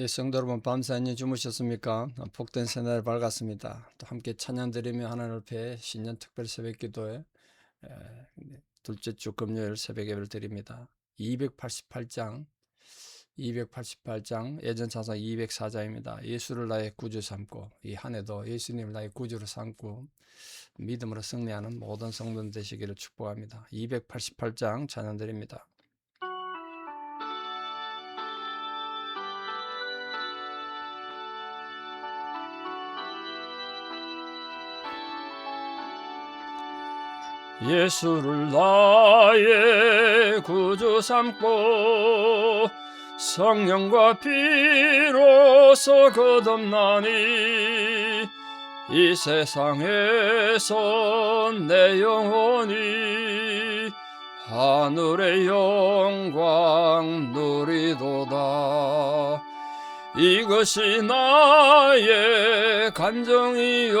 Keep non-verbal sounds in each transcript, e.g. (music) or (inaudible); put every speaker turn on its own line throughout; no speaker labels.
예, 성도 여러분 밤새 안녕 주무셨습니까? 복된 새날 밝았습니다. 또 함께 찬양 드리며 하나님 앞에 신년 특별 새벽 기도에 에, 둘째 주 금요일 새벽 예배를 드립니다. 288장 288장 예전 찬송 204장입니다. 예수를 나의 구주 삼고 이 한 해도 예수님을 나의 구주로 삼고 믿음으로 승리하는 모든 성도들 되시기를 축복합니다. 288장 찬양 드립니다. 예수를 나의 구주 삼고 성령과 피로서 거듭나니 이 세상에서 내 영혼이 하늘의 영광 누리도다. 이것이 나의 간정이요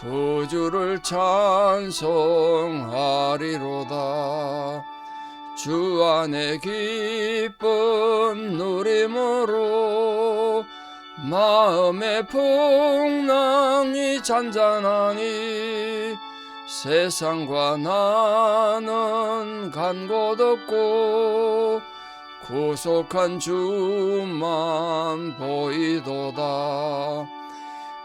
구주를 찬송하리로다. 주 안에 기쁜 누림으로 마음의 풍랑이 잔잔하니 세상과 나는 간곳 없고 구속한 주만 보이도다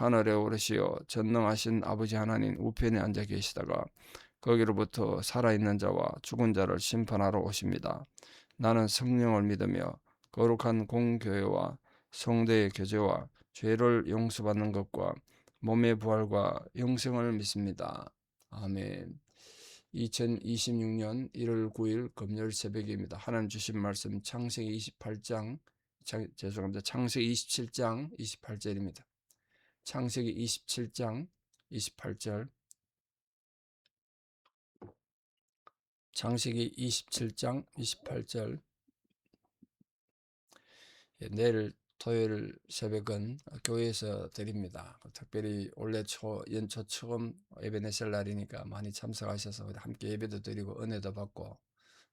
하늘에 오르시어 전능하신 아버지 하나님 우편에 앉아 계시다가 거기로부터 살아있는 자와 죽은 자를 심판하러 오십니다. 나는 성령을 믿으며 거룩한 공교회와 성도의 교제와 죄를 용서받는 것과 몸의 부활과 영생을 믿습니다. 아멘. 2026년 1월 9일 금요일 새벽입니다. 하나님 주신 말씀 창세기 28장 창, 죄송합니다. 창세기 27장 28절입니다. 창세기 27장 28절 창세기 27장 28절 예, 내일 토요일 새벽은 교회에서 드립니다. 특별히 올해 초 연초 처음 예배내실 날이니까 많이 참석하셔서 함께 예배도 드리고 은혜도 받고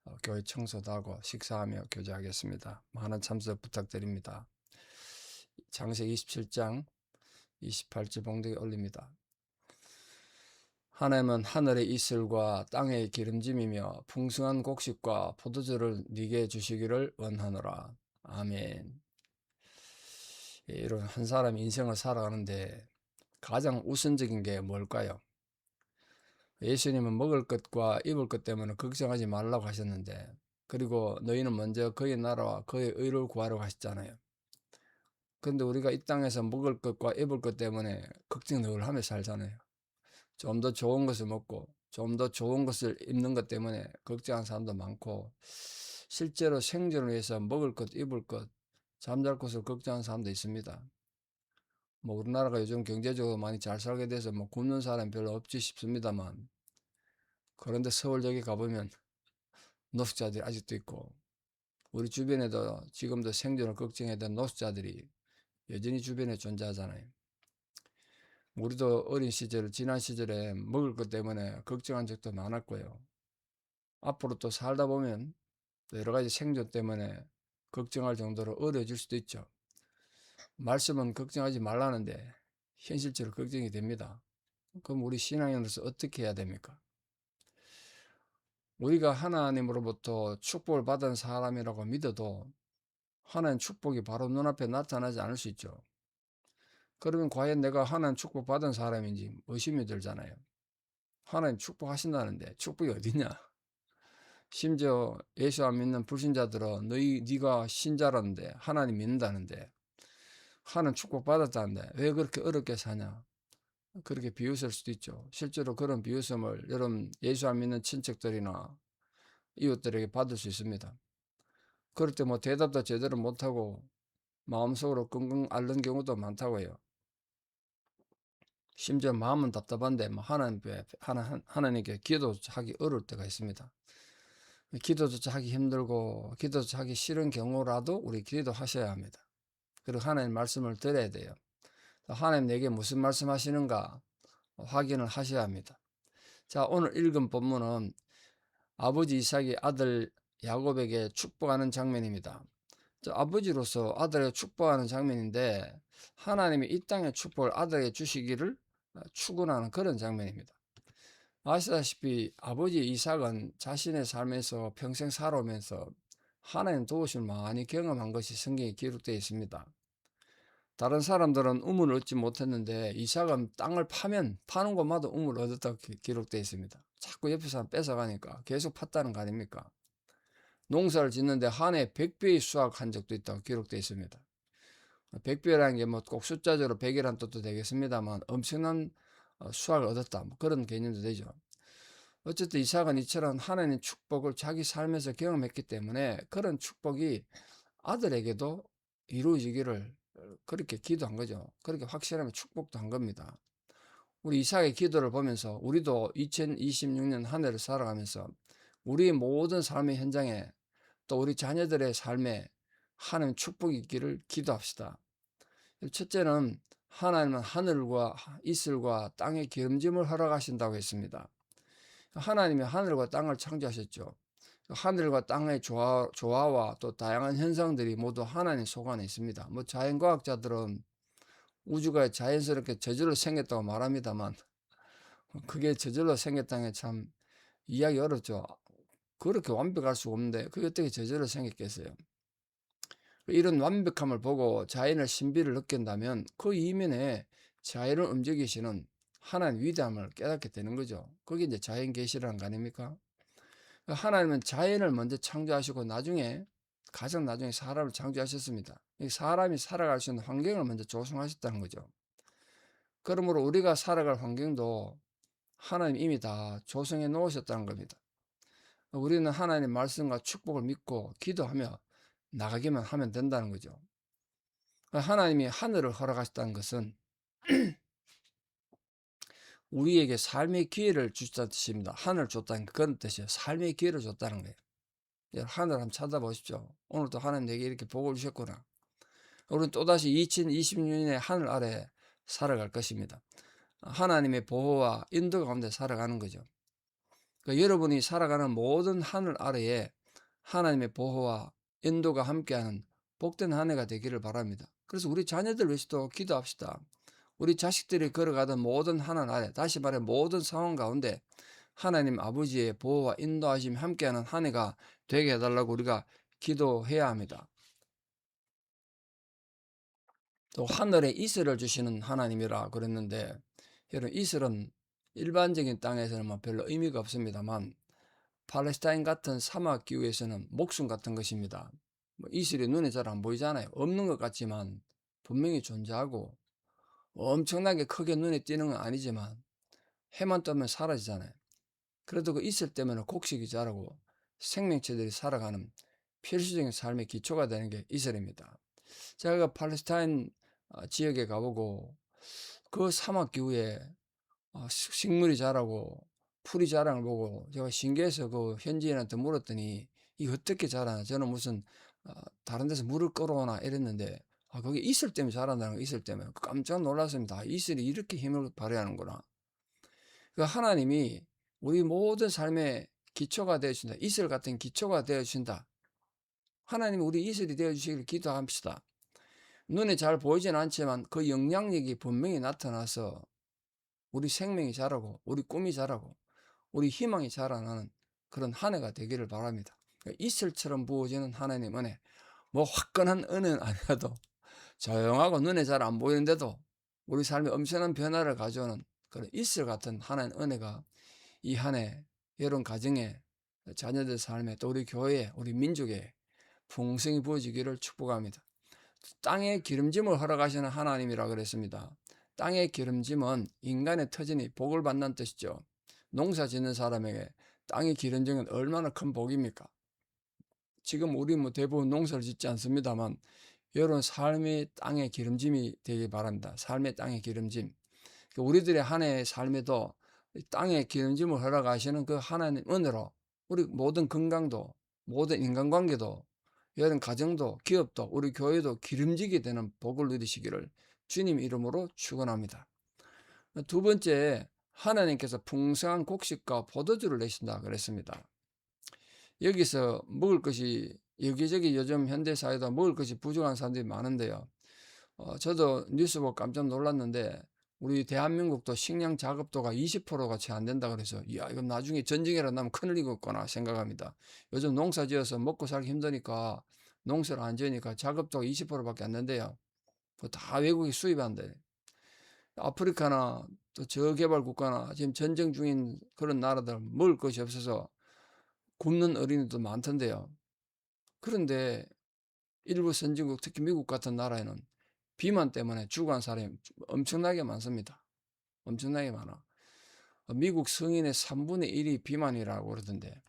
어, 교회 청소도 하고 식사하며 교제하겠습니다. 많은 참석 부탁드립니다. 창세기 27장 28절 봉독에 올립니다. 하나님은 하늘의 이슬과 땅의 기름짐이며 풍성한 곡식과 포도주를 네게 주시기를 원하노라. 아멘. 예, 이런 한 사람이 인생을 살아가는데 가장 우선적인 게 뭘까요? 예수님은 먹을 것과 입을 것 때문에 걱정하지 말라고 하셨는데 그리고 너희는 먼저 그의 나라와 그의 의를 구하러 가셨잖아요. 근데 우리가 이 땅에서 먹을 것과 입을 것 때문에 걱정 늘 하며 살잖아요. 좀 더 좋은 것을 먹고 좀 더 좋은 것을 입는 것 때문에 걱정하는 사람도 많고 실제로 생존을 위해서 먹을 것, 입을 것, 잠잘 곳을 걱정하는 사람도 있습니다. 뭐 우리나라가 요즘 경제적으로 많이 잘 살게 돼서 뭐 굶는 사람이 별로 없지 싶습니다만 그런데 서울역에 가보면 (laughs) 노숙자들이 아직도 있고 우리 주변에도 지금도 생존을 걱정해야 되는 노숙자들이 여전히 주변에 존재하잖아요. 우리도 어린 시절, 지난 시절에 먹을 것 때문에 걱정한 적도 많았고요. 앞으로 또 살다 보면 또 여러 가지 생존 때문에 걱정할 정도로 어려워질 수도 있죠. 말씀은 걱정하지 말라는데 현실적으로 걱정이 됩니다. 그럼 우리 신앙인으로서 어떻게 해야 됩니까? 우리가 하나님으로부터 축복을 받은 사람이라고 믿어도 하나님 축복이 바로 눈앞에 나타나지 않을 수 있죠. 그러면 과연 내가 하나님 축복 받은 사람인지 의심이 들잖아요. 하나님 축복하신다는데 축복이 어디냐? (laughs) 심지어 예수 안 믿는 불신자들은 너희 네가 신자라는데 하나님 믿는다는데 하나님 축복 받았다는데 왜 그렇게 어렵게 사냐? 그렇게 비웃을 수도 있죠. 실제로 그런 비웃음을 여러분 예수 안 믿는 친척들이나 이웃들에게 받을 수 있습니다. 그럴 때 뭐 대답도 제대로 못하고 마음속으로 끙끙 앓는 경우도 많다고요. 심지어 마음은 답답한데 뭐 하나님 하나, 하나님께 기도하기 어려울 때가 있습니다. 기도조차 하기 힘들고 기도조차 하기 싫은 경우라도 우리 기도하셔야 합니다. 그리고 하나님 말씀을 들어야 돼요. 하나님 내게 무슨 말씀 하시는가 확인을 하셔야 합니다. 자, 오늘 읽은 본문은 아버지 이삭이 아들 야곱에게 축복하는 장면입니다. 아버지로서 아들에게 축복하는 장면인데 하나님이 이 땅의 축복을 아들에게 주시기를 축원하는 그런 장면입니다. 아시다시피 아버지 이삭은 자신의 삶에서 평생 살아오면서 하나님 도우심을 많이 경험한 것이 성경에 기록되어 있습니다. 다른 사람들은 우물을 얻지 못했는데 이삭은 땅을 파면 파는 곳마다 우물을 얻었다고 기록되어 있습니다. 자꾸 옆에 사람 뺏어가니까 계속 팠다는 거 아닙니까? 농사를 짓는데 한 해 100배의 수확한 적도 있다고 기록되어 있습니다. 100배라는 게 뭐 꼭 숫자적으로 100이라는 뜻도 되겠습니다만 엄청난 어, 수확을 얻었다. 뭐 그런 개념도 되죠. 어쨌든 이삭은 이처럼 하나님의 축복을 자기 삶에서 경험했기 때문에 그런 축복이 아들에게도 이루어지기를 그렇게 기도한 거죠. 그렇게 확실하면 축복도 한 겁니다. 우리 이삭의 기도를 보면서 우리도 2026년 한 해를 살아가면서 우리 모든 삶의 현장에 또 우리 자녀들의 삶에 하나님 축복이 있기를 기도합시다. 첫째는 하나님은 하늘과 이슬과 땅의 기름짐을 허락하신다고 했습니다. 하나님이 하늘과 땅을 창조하셨죠. 하늘과 땅의 조화, 조화와 또 다양한 현상들이 모두 하나님 속 안에 있습니다. 뭐 자연과학자들은 우주가 자연스럽게 저절로 생겼다고 말합니다만 그게 저절로 생겼다는 게 참 이야기 어렵죠. 그렇게 완벽할 수가 없는데 그게 어떻게 저절로 생겼겠어요. 이런 완벽함을 보고 자연의 신비를 느낀다면 그 이면에 자연을 움직이시는 하나님 위대함을 깨닫게 되는 거죠. 그게 이제 자연 계시라는 거 아닙니까? 하나님은 자연을 먼저 창조하시고 나중에 가장 나중에 사람을 창조하셨습니다. 사람이 살아갈 수 있는 환경을 먼저 조성하셨다는 거죠. 그러므로 우리가 살아갈 환경도 하나님 이미 다 조성해 놓으셨다는 겁니다. 우리는 하나님 말씀과 축복을 믿고 기도하며 나가기만 하면 된다는 거죠. 하나님이 하늘을 허락하셨다는 것은 (clears throat) 우리에게 삶의 기회를 주셨다는 뜻입니다. 하늘 줬다는 그런 뜻이에요. 삶의 기회를 줬다는 거예요. 하늘 한번 찾아보십시오. 오늘도 하나님 내게 이렇게 복을 주셨구나. 우리는 또다시 2026년에 하늘 아래 살아갈 것입니다. 하나님의 보호와 인도 가운데 살아가는 거죠. 그러니까 여러분이 살아가는 모든 하늘 아래에 하나님의 보호와 인도가 함께하는 복된 한 해가 되기를 바랍니다. 그래서 우리 자녀들 위해서도 기도합시다. 우리 자식들이 걸어가던 모든 하나님 아래, 다시 말해 모든 상황 가운데 하나님 아버지의 보호와 인도하심 함께하는 한 해가 되게 해달라고 우리가 기도해야 합니다. 또 하늘에 이슬을 주시는 하나님이라 그랬는데 여러분 이슬은 일반적인 땅에서는 뭐 별로 의미가 없습니다만 팔레스타인 같은 사막 기후에서는 목숨 같은 것입니다. 뭐 이슬이 눈에 잘 안 보이잖아요. 없는 것 같지만 분명히 존재하고 엄청나게 크게 눈에 띄는 건 아니지만 해만 뜨면 사라지잖아요. 그래도 그 있을 때면 곡식이 자라고 생명체들이 살아가는 필수적인 삶의 기초가 되는 게 이슬입니다. 제가 그 팔레스타인 어, 지역에 가보고 그 사막 기후에 어, 식- 식물이 자라고 풀이 자라는 걸 보고 제가 신기해서 그 현지인한테 물었더니 이게 어떻게 자라나 저는 무슨 어, 다른 데서 물을 끌어오나 이랬는데 아, 거기 이슬 때문에 자란다는 거 이슬 때문에 깜짝 놀랐습니다. 아, 이슬이 이렇게 힘을 발휘하는구나. 그 하나님이 우리 모든 삶의 기초가 되어 주신다. 이슬 같은 기초가 되어 주신다. 하나님이 우리 이슬이 되어 주시기를 기도합시다. 눈에 잘 보이진 않지만 그 영향력이 분명히 나타나서 우리 생명이 자라고 우리 꿈이 자라고 우리 희망이 자라나는 그런 한 해가 되기를 바랍니다. 그러니까 이슬처럼 부어지는 하나님 은혜 뭐 화끈한 은혜는 (laughs) 아니라도 조용하고 눈에 잘 안 보이는데도 우리 삶에 엄청난 변화를 가져오는 그런 이슬 같은 하나님 은혜가 이 한 해 여러분 가정에 자녀들 삶에 또 우리 교회에 우리 민족에 풍성히 부어지기를 축복합니다. 땅에 기름짐을 허락하시는 하나님이라 그랬습니다. 땅의 기름짐은 인간의 터전이 복을 받는 뜻이죠. 농사 짓는 사람에게 땅의 기름짐은 얼마나 큰 복입니까? 지금 우리 뭐 대부분 농사를 짓지 않습니다만 여러분 삶의 땅의 기름짐이 되기 바랍니다. 삶의 땅의 기름짐. 그 우리들의 한 해의 삶에도 이 땅의 기름짐을 허락하시는 그 하나님 은혜로 우리 모든 건강도 모든 인간관계도 여러분 가정도 기업도 우리 교회도 기름지게 되는 복을 누리시기를 주님 이름으로 축원합니다. 두 번째 하나님께서 풍성한 곡식과 포도주를 내신다 그랬습니다. 여기서 먹을 것이 여기저기 요즘 현대 사회도 먹을 것이 부족한 사람들이 많은데요. 어, 저도 뉴스 보고 깜짝 놀랐는데 우리 대한민국도 식량 자급도가 20%가 채 안 된다 그래서 이야 이건 나중에 전쟁이라 나면 큰일 이겠구나 생각합니다. 요즘 농사 지어서 먹고 살기 힘드니까 농사를 안 지으니까 자급도가 20%밖에 안 된대요. 그거 다 외국이 수입한대. 아프리카나 또 저개발 국가나 지금 전쟁 중인 그런 나라들 먹을 것이 없어서 굶는 어린이도 많던데요. 그런데 일부 선진국 특히 미국 같은 나라에는 비만 때문에 죽어간 사람이 엄청나게 많습니다. 엄청나게 많아. 미국 성인의 3분의 1이 비만이라고 그러던데.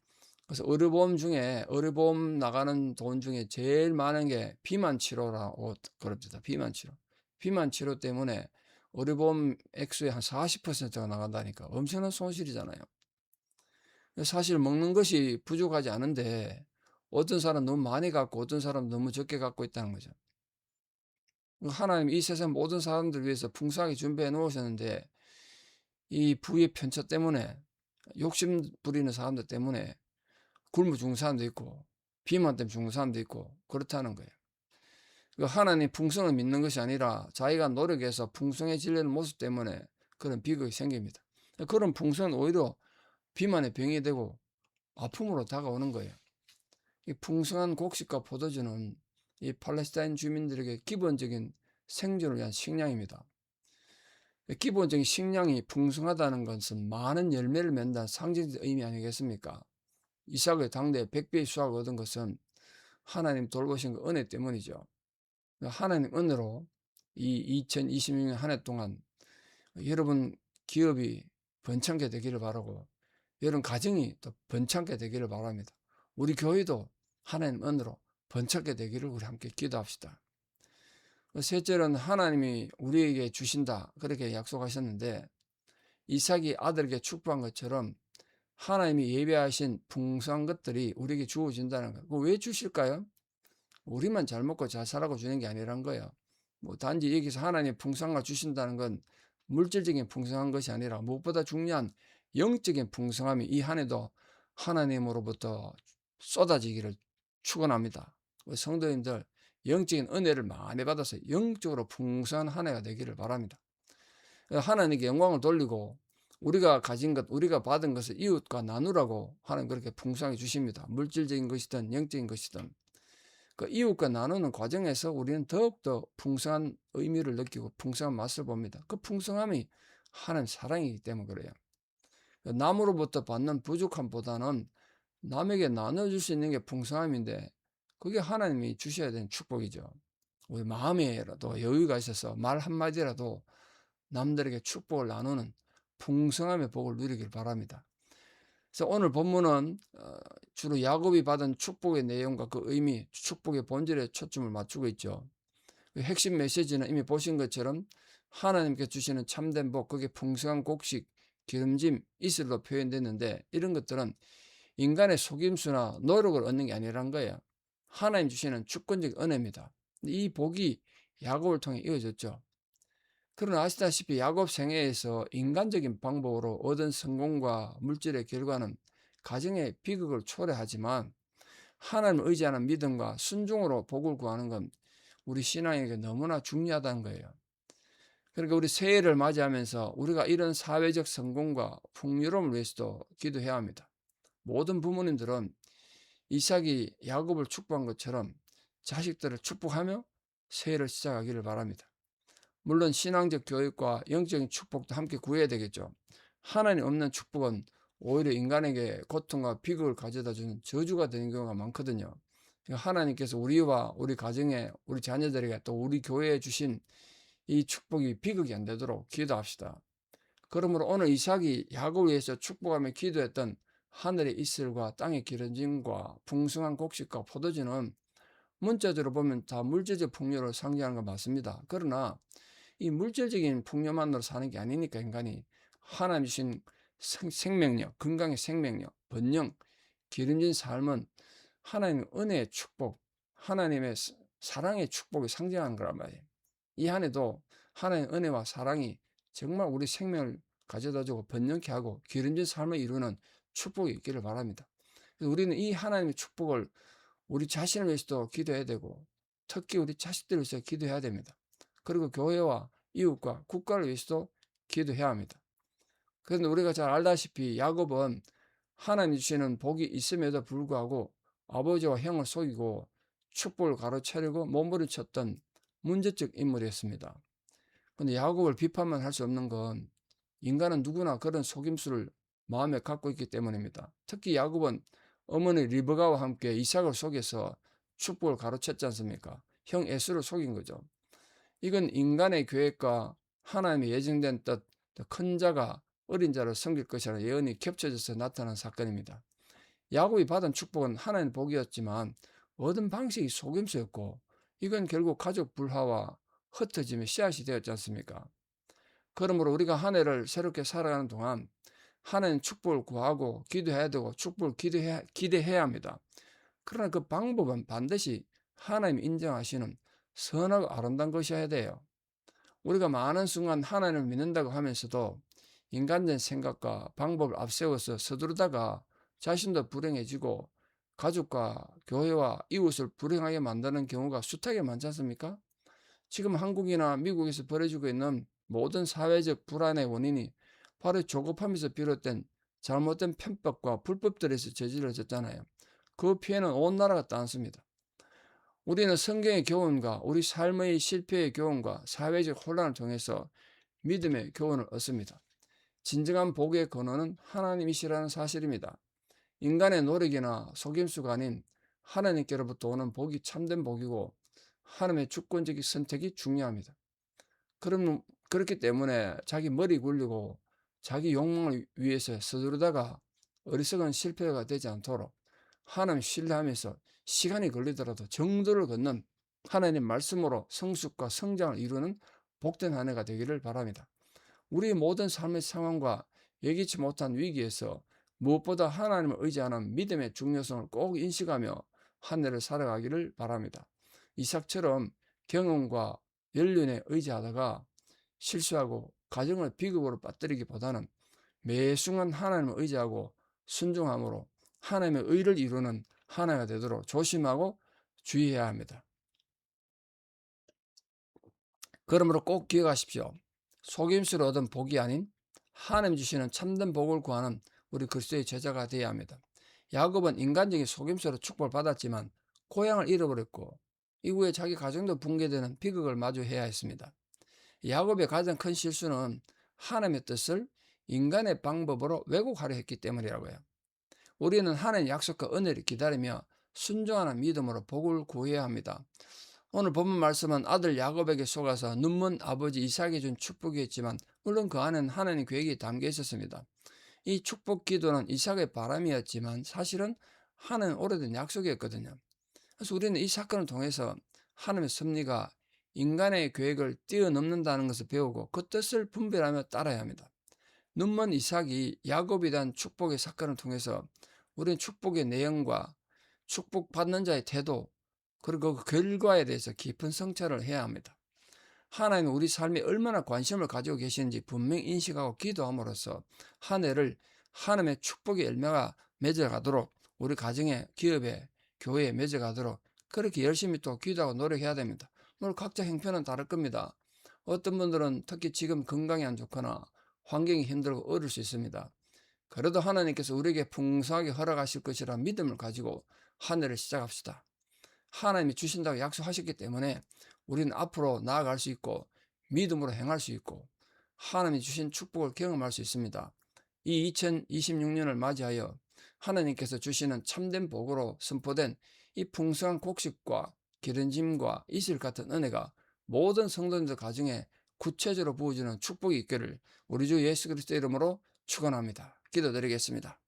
그래서 의료보험 중에 의료보험 나가는 돈 중에 제일 많은 게 비만 치료라고 그럽니다. 비만 치료. 비만 치료 때문에 의료보험 액수의 한 40%가 나간다니까 엄청난 손실이잖아요. 사실 먹는 것이 부족하지 않은데 어떤 사람 너무 많이 갖고 어떤 사람 너무 적게 갖고 있다는 거죠. 하나님 이 세상 모든 사람들 위해서 풍성하게 준비해 놓으셨는데 이 부의 편차 때문에 욕심 부리는 사람들 때문에 굶어 죽는 사람도 있고 비만 때문에 죽는 사람도 있고 그렇다는 거예요. 그 하나님 풍성을 믿는 것이 아니라 자기가 노력해서 풍성해지려는 모습 때문에 그런 비극이 생깁니다. 그런 풍성은 오히려 비만의 병이 되고 아픔으로 다가오는 거예요. 이 풍성한 곡식과 포도주는 이 팔레스타인 주민들에게 기본적인 생존을 위한 식량입니다. 기본적인 식량이 풍성하다는 것은 많은 열매를 맺는다는 상징적 의미 아니겠습니까? 이삭의 당대 백배의 수확을 얻은 것은 하나님 돌보신 그 은혜 때문이죠. 하나님 은혜로 이 2026년 한 해 동안 여러분 기업이 번창게 되기를 바라고 여러분 가정이 또 번창게 되기를 바랍니다. 우리 교회도 하나님 은혜로 번창게 되기를 우리 함께 기도합시다. 셋째는 하나님이 우리에게 주신다 그렇게 약속하셨는데 이삭이 아들에게 축복한 것처럼 하나님이 예배하신 풍성한 것들이 우리에게 주어진다는 거예요. 왜 주실까요? 우리만 잘 먹고 잘 살라고 주는 게 아니란 거예요. 뭐 단지 여기서 하나님 풍성한 걸 주신다는 건 물질적인 풍성한 것이 아니라 무엇보다 중요한 영적인 풍성함이 이 한 해도 하나님으로부터 쏟아지기를 축원합니다. 성도님들 영적인 은혜를 많이 받아서 영적으로 풍성한 한 해가 되기를 바랍니다. 하나님께 영광을 돌리고 우리가 가진 것, 우리가 받은 것을 이웃과 나누라고 하나님 그렇게 풍성하게 주십니다. 물질적인 것이든 영적인 것이든 그 이웃과 나누는 과정에서 우리는 더욱더 풍성한 의미를 느끼고 풍성한 맛을 봅니다. 그 풍성함이 하나님 사랑이기 때문에 그래요. 남으로부터 받는 부족함보다는 남에게 나눠줄 수 있는 게 풍성함인데 그게 하나님이 주셔야 되는 축복이죠. 우리 마음에라도 여유가 있어서 말 한마디라도 남들에게 축복을 나누는 풍성함의 복을 누리길 바랍니다. 그래서 오늘 본문은 어, 주로 야곱이 받은 축복의 내용과 그 의미, 축복의 본질에 초점을 맞추고 있죠. 그 핵심 메시지는 이미 보신 것처럼 하나님께 주시는 참된 복, 그게 풍성한 곡식, 기름짐, 이슬로 표현됐는데 이런 것들은 인간의 속임수나 노력을 얻는 게 아니란 거예요. 하나님 주시는 주권적 은혜입니다. 이 복이 야곱을 통해 이어졌죠. 그러나 아시다시피 야곱 생애에서 인간적인 방법으로 얻은 성공과 물질의 결과는 가정의 비극을 초래하지만 하나님을 의지하는 믿음과 순종으로 복을 구하는 건 우리 신앙에게 너무나 중요하다는 거예요. 그러니까 우리 새해를 맞이하면서 우리가 이런 사회적 성공과 풍요로움을 위해서도 기도해야 합니다. 모든 부모님들은 이삭이 야곱을 축복한 것처럼 자식들을 축복하며 새해를 시작하기를 바랍니다. 물론 신앙적 교육과 영적인 축복도 함께 구해야 되겠죠. 하나님 없는 축복은 오히려 인간에게 고통과 비극을 가져다 주는 저주가 되는 경우가 많거든요. 그러니까 하나님께서 우리와 우리 가정에 우리 자녀들에게 또 우리 교회에 주신 이 축복이 비극이 안 되도록 기도합시다. 그러므로 오늘 이삭이 야곱을 위해서 축복하며 기도했던 하늘의 이슬과 땅의 기름짐과 풍성한 곡식과 포도주는 문자적으로 보면 다 물질적 풍요를 상징하는 건 맞습니다. 그러나 이 물질적인 풍요만으로 사는 게 아니니까 인간이 하나님 주신 생 명력, 건강의 생명력, 번영, 기름진 삶은 하나님 은혜의 축복, 하나님의 사랑의 축복이 상징하는 거란 말이에요. 이 안에도 하나님의 은혜와 사랑이 정말 우리 생명을 가져다주고 번영케 하고 기름진 삶을 이루는 축복이 있기를 바랍니다. 우리는 이 하나님의 축복을 우리 자신을 위해서도 기도해야 되고 특히 우리 자식들을 위해서 기도해야 됩니다. 그리고 교회와 이웃과 국가를 위해서도 기도해야 합니다. 그런데 우리가 잘 알다시피 야곱은 하나님 주시는 복이 있음에도 불구하고 아버지와 형을 속이고 축복을 가로채려고 몸부림쳤던 문제적 인물이었습니다. 그런데 야곱을 비판만 할 수 없는 건 인간은 누구나 그런 속임수를 마음에 갖고 있기 때문입니다. 특히 야곱은 어머니 리브가와 함께 이삭을 속여서 축복을 가로챘지 않습니까? 형 에스를 속인 거죠. 이건 인간의 계획과 하나님의 예정된 뜻, 큰 자가 어린 자를 섬길 것이라는 예언이 겹쳐져서 나타난 사건입니다. 야곱이 받은 축복은 하나님의 복이었지만 얻은 방식이 속임수였고 이건 결국 가족 불화와 흩어짐의 씨앗이 되었지 않습니까? 그러므로 우리가 한 해를 새롭게 살아가는 동안 하나님 축복을 구하고 기도해야 되고 축복을 기대해야, 기대해야 합니다. 그러나 그 방법은 반드시 하나님 인정하시는 선하고 아름다운 것이어야 돼요. 우리가 많은 순간 하나님을 믿는다고 하면서도 인간된 생각과 방법을 앞세워서 서두르다가 자신도 불행해지고 가족과 교회와 이웃을 불행하게 만드는 경우가 숱하게 많지 않습니까? 지금 한국이나 미국에서 벌어지고 있는 모든 사회적 불안의 원인이 바로 조급함에서 비롯된 잘못된 편법과 불법들에서 저질러졌잖아요. 그 피해는 온 나라가 따습니다. 우리는 성경의 교훈과 우리 삶의 실패의 교훈과 사회적 혼란을 통해서 믿음의 교훈을 얻습니다. 진정한 복의 근원은 하나님이시라는 사실입니다. 인간의 노력이나 속임수가 아닌 하나님께로부터 오는 복이 참된 복이고 하나님의 주권적인 선택이 중요합니다. 그럼 그렇기 때문에 자기 머리 굴리고 자기 욕망을 위해서 서두르다가 어리석은 실패가 되지 않도록 하나님 신뢰하면서 시간이 걸리더라도 정도를 걷는 하나님 말씀으로 성숙과 성장을 이루는 복된 한 해가 되기를 바랍니다. 우리 모든 삶의 상황과 예기치 못한 위기에서 무엇보다 하나님을 의지하는 믿음의 중요성을 꼭 인식하며 한 해를 살아가기를 바랍니다. 이삭처럼 경험과 연륜에 의지하다가 실수하고 가정을 비극으로 빠뜨리기보다는 매 순간 하나님을 의지하고 순종함으로 하나님의 의를 이루는 하나가 되도록 조심하고 주의해야 합니다. 그러므로 꼭 기억하십시오. 속임수로 얻은 복이 아닌 하나님 주시는 참된 복을 구하는 우리 그리스도의 제자가 되어야 합니다. 야곱은 인간적인 속임수로 축복을 받았지만 고향을 잃어버렸고 이후에 자기 가정도 붕괴되는 비극을 마주해야 했습니다. 야곱의 가장 큰 실수는 하나님의 뜻을 인간의 방법으로 왜곡하려 했기 때문이라고요. 우리는 하나님의 약속과 은혜를 기다리며 순종하는 믿음으로 복을 구해야 합니다. 오늘 본문 말씀은 아들 야곱에게 속아서 눈먼 아버지 이삭이 준 축복이었지만 물론 그 안에는 하나님 계획이 담겨 있었습니다. 이 축복 기도는 이삭의 바람이었지만 사실은 하나님 오래된 약속이었거든요. 그래서 우리는 이 사건을 통해서 하나님의 섭리가 인간의 계획을 뛰어넘는다는 것을 배우고 그 뜻을 분별하며 따라야 합니다. 눈먼 이삭이 야곱에 대한 축복의 사건을 통해서 우리는 축복의 내용과 축복받는 자의 태도 그리고 그 결과에 대해서 깊은 성찰을 해야 합니다. 하나님은 우리 삶에 얼마나 관심을 가지고 계시는지 분명히 인식하고 기도함으로써 한 해를 하나님의 축복의 열매가 맺어가도록 우리 가정에, 기업에, 교회에 맺어가도록 그렇게 열심히 또 기도하고 노력해야 됩니다. 물론 각자 형편은 다를 겁니다. 어떤 분들은 특히 지금 건강이 안 좋거나 환경이 힘들고 어려울 수 있습니다. 그래도 하나님께서 우리에게 풍성하게 허락하실 것이라 믿음을 가지고 한 해를 시작합시다. 하나님이 주신다고 약속하셨기 때문에 우리는 앞으로 나아갈 수 있고 믿음으로 행할 수 있고 하나님이 주신 축복을 경험할 수 있습니다. 이 2026년을 맞이하여 하나님께서 주시는 참된 복으로 선포된 이 풍성한 곡식과 기름짐과 이슬 같은 은혜가 모든 성도님들 가정에 구체적으로 부어주는 축복이 있기를 우리 주 예수 그리스도 이름으로 축원합니다. 기도드리겠습니다.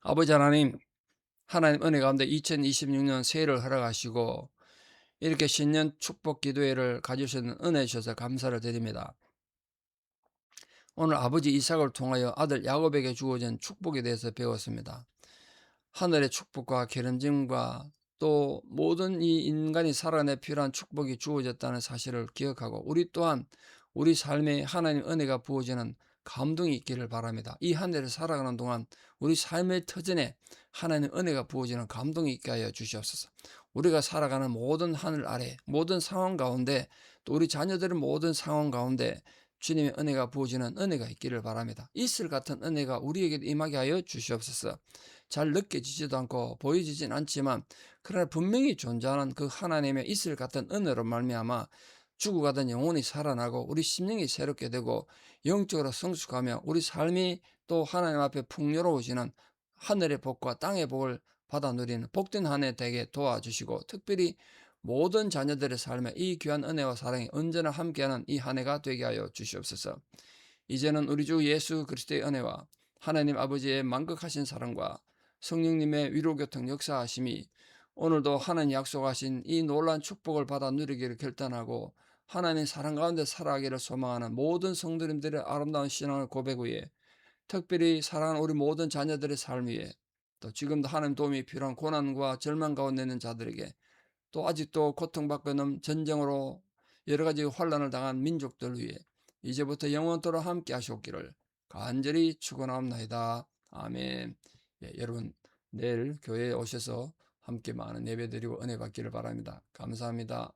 아버지 하나님, 하나님 은혜 가운데 2026년 새해를 허락하시고 이렇게 신년 축복 기도회를 가지시는 은혜 주셔서 감사를 드립니다. 오늘 아버지 이삭을 통하여 아들 야곱에게 주어진 축복에 대해서 배웠습니다. 하늘의 축복과 기름짐과 또 모든 이 인간이 살아내 필요한 축복이 주어졌다는 사실을 기억하고 우리 또한 우리 삶에 하나님 은혜가 부어지는 감동이 있기를 바랍니다. 이 한 해를 살아가는 동안 우리 삶의 터전에 하나님 은혜가 부어지는 감동이 있게 하여 주시옵소서. 우리가 살아가는 모든 하늘 아래, 모든 상황 가운데, 또 우리 자녀들의 모든 상황 가운데 주님의 은혜가 부어지는 은혜가 있기를 바랍니다. 이슬 같은 은혜가 우리에게 임하게 하여 주시옵소서. 잘 느껴지지도 않고 보여지진 않지만 그러나 분명히 존재하는 그 하나님의 이슬 같은 은혜로 말미암아 죽어가던 영혼이 살아나고 우리 심령이 새롭게 되고 영적으로 성숙하며 우리 삶이 또 하나님 앞에 풍요로워지는 하늘의 복과 땅의 복을 받아 누리는 복된 한 해 되게 도와주시고 특별히 모든 자녀들의 삶에 이 귀한 은혜와 사랑이 언제나 함께하는 이 한 해가 되게 하여 주시옵소서. 이제는 우리 주 예수 그리스도의 은혜와 하나님 아버지의 만극하신 사랑과 성령님의 위로교통 역사하심이 오늘도 하나님 약속하신 이 놀란 축복을 받아 누리기를 결단하고 하나님 사랑 가운데 살아가기를 소망하는 모든 성도님들의 아름다운 신앙을 고백 위에 특별히 사랑하는 우리 모든 자녀들의 삶 위에 또 지금도 하나님 도움이 필요한 고난과 절망 가운데 있는 자들에게 또 아직도 고통받고 있는 전쟁으로 여러 가지 환란을 당한 민족들 위해 이제부터 영원토록 함께 하시옵기를 간절히 축원합니다. 아멘. 예, 여러분 내일 교회에 오셔서 함께 많은 예배드리고 은혜 받기를 바랍니다. 감사합니다.